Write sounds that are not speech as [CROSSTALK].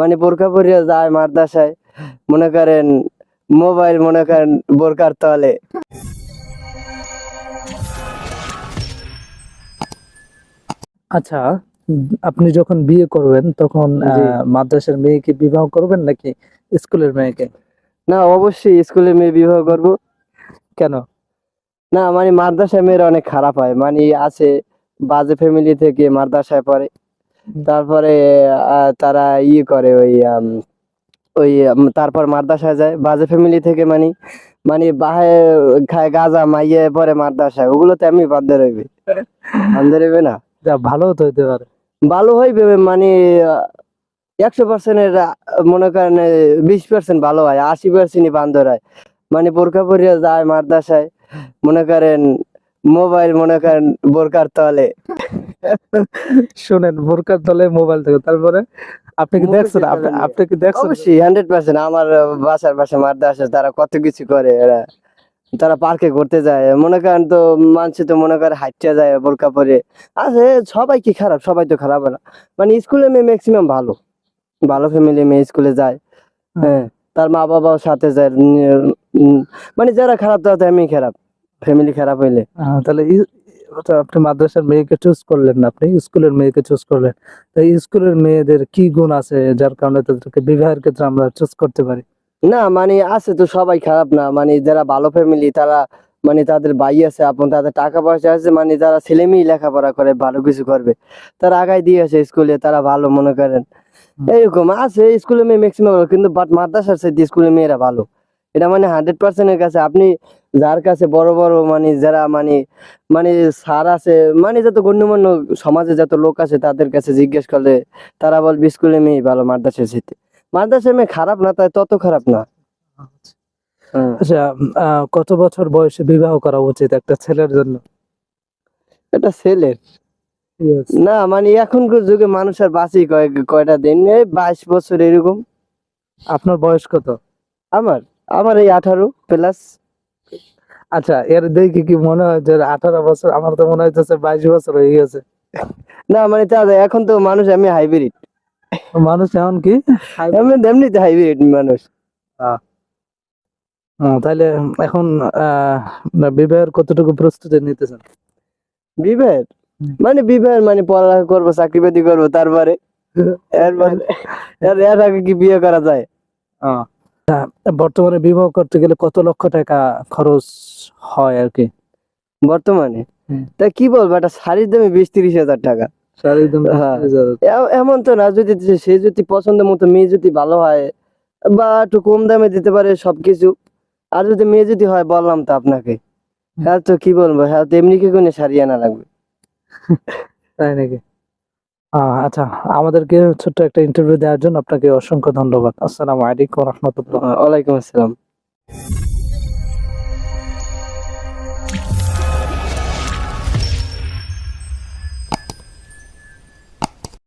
মানে বোরকা পরিয়া যায় মাদ্রাসায় মনে করেন মোবাইল মনে করেন বোরকার তলে। আচ্ছা আপনি যখন বিয়ে করবেন তখন মাদ্রাসার মেয়েকে বিবাহ করবেন নাকি স্কুলের মেয়েকে? না অবশ্যই স্কুলের মেয়ে বিবাহ করব। কেন? না মানে মাদ্রাসায় মেয়েরা অনেক খারাপ হয়। মানে আছে বাজে ফ্যামিলি থেকে মাদ্রাসায় পড়ে। তারপরে তারা ইয়ে করে ওই ওই তারপর মাদ্রাসায় যায়। বাজে ফ্যামিলি থেকে মানে মানে বাহে খায় গাঁজা মাইয়ে পরে মাদ্রাসায়। ওগুলো তো এমনি বাধ্য রইবে। বাধ্য রইবে না? যা ভালো তো হইতে পারে। ভালো হইবে মানে একশো পার্সেন্টের মনে করেন বিশ পার্সেন্ট ভালো হয় আশি পার্সেন্টই বান্দর হয়। মানে বোরখা পরিয়া যায় মাদ্রাসায় মনে করেন মোবাইল মনে করেন বোরকার তলে। শুনেন বোরকার তলে মোবাইল থেকে তারপরে আপনি কি দেখছেন? আপনি কি দেখছেন? অবশ্যই হান্ড্রেড পার্সেন্ট আমার বাসার পাশে মাদ্রাসা তারা কত কিছু করে এরা। তারা পার্কে ঘুরতে যায়। মনে করেন তো মানুষ তো মনে করে হাঁটতে যায় বোরকা পরে। আছে সবাই কি খারাপ? সবাই তো খারাপ না মানে স্কুলে মেয়ে ম্যাক্সিমাম ভালো। ভালো ফ্যামিলি মেয়ে স্কুলে যায়। হ্যাঁ তার মা বাবাও সাথে যায়। মানে যারা খারাপ তারা তো এমনি খারাপ। ফ্যামিলি খারাপ হইলে। তাহলে আপনি মাদ্রাসার মেয়েকে চুজ করলেন না আপনি স্কুলের মেয়েকে চুজ করলেন। তো এই স্কুলের মেয়েদের কি গুণ আছে যার কারণে তাদেরকে বিবাহের ক্ষেত্রে আমরা চুজ করতে পারি? না মানে আছে তো সবাই খারাপ না মানে যারা ভালো ফ্যামিলি তারা মানে তাদের ভাই আছে আপন তাদের টাকা পয়সা আছে মানে যারা ছেলে মেয়ে লেখাপড়া করে ভালো কিছু করবে। তারা আগাই দিয়ে আছে স্কুলে তারা ভালো মনে করেন। হুম। এরকম আছে স্কুলে মেয়ে ম্যাক্সিমাম কিন্তু বাট মাদ্রাসার সাথে স্কুলে মেয়েরা ভালো। এটা মানে হান্ড্রেড পার্সেন্টের কাছে। আপনি যার কাছে বড় বড় মানে যারা মানে মানে স্যার আছে মানে যত গণ্যমান্য সমাজে যত লোক আছে তাদের কাছে জিজ্ঞেস করলে তারা বলবে স্কুলে মেয়ে ভালো মাদ্রাসার সাথে মাদ্রাসার মেয়ে খারাপ না তাই তত খারাপ না। হ্যাঁ। আচ্ছা কত বছর বয়সে বিবাহ করা উচিত একটা ছেলের জন্য? এটা ছেলের। না মানে এখনকার যুগে মানুষ আর বাঁচি কয় কয়টা দিন? এই বাইশ বছর এরকম। আপনার বয়স কত? আমার? আমার এই আঠারো প্লাস আচ্ছা এর দেখে কি মনে হয় যে আঠারো বছর আমার তো মনে হইতেছে বাইশ বছর হয়ে গেছে। না মানে তা এখন তো মানুষ আমি হাইব্রিড মানুষ এমন কি? এমনি এমনিতে হাইব্রিড মানুষ। তাহলে এখন বিবাহের কতটুকু প্রস্তুতি নিতেছেন? বিবাহের? মানে বিবাহের মানে পড়ালেখা করব চাকরি বাকরি করব তারপরে। [LAUGHS] এর এর আগে কি বিয়ে করা যায়? আহ, বর্তমানে বিবাহ করতে গেলে কত লক্ষ টাকা খরচ হয় আর কি? বর্তমানে? তা কি বলব একটা শাড়ির দামে বিশ তিরিশ হাজার টাকা। হ্যাঁ। এমন তো না যদি সে- যদি পছন্দ মতো মেয়ে যদি ভালো হয় বা একটু কম দামে দিতে পারে সবকিছু। আর যদি মেয়ে যদি হয় বললাম তো আপনাকে। হ্যাঁ তো কি বলব হ্যাঁ তো এমনি কি কোনো শাড়ি আনা লাগবে? তাই নাকি? আচ্ছা আমাদেরকে ছোট্ট একটা ইন্টারভিউ দেওয়ার জন্য আপনাকে অসংখ্য ধন্যবাদ। আসসালামু আলাইকুম রহমতুল্লাহ। ওয়ালাইকুম আসসালাম।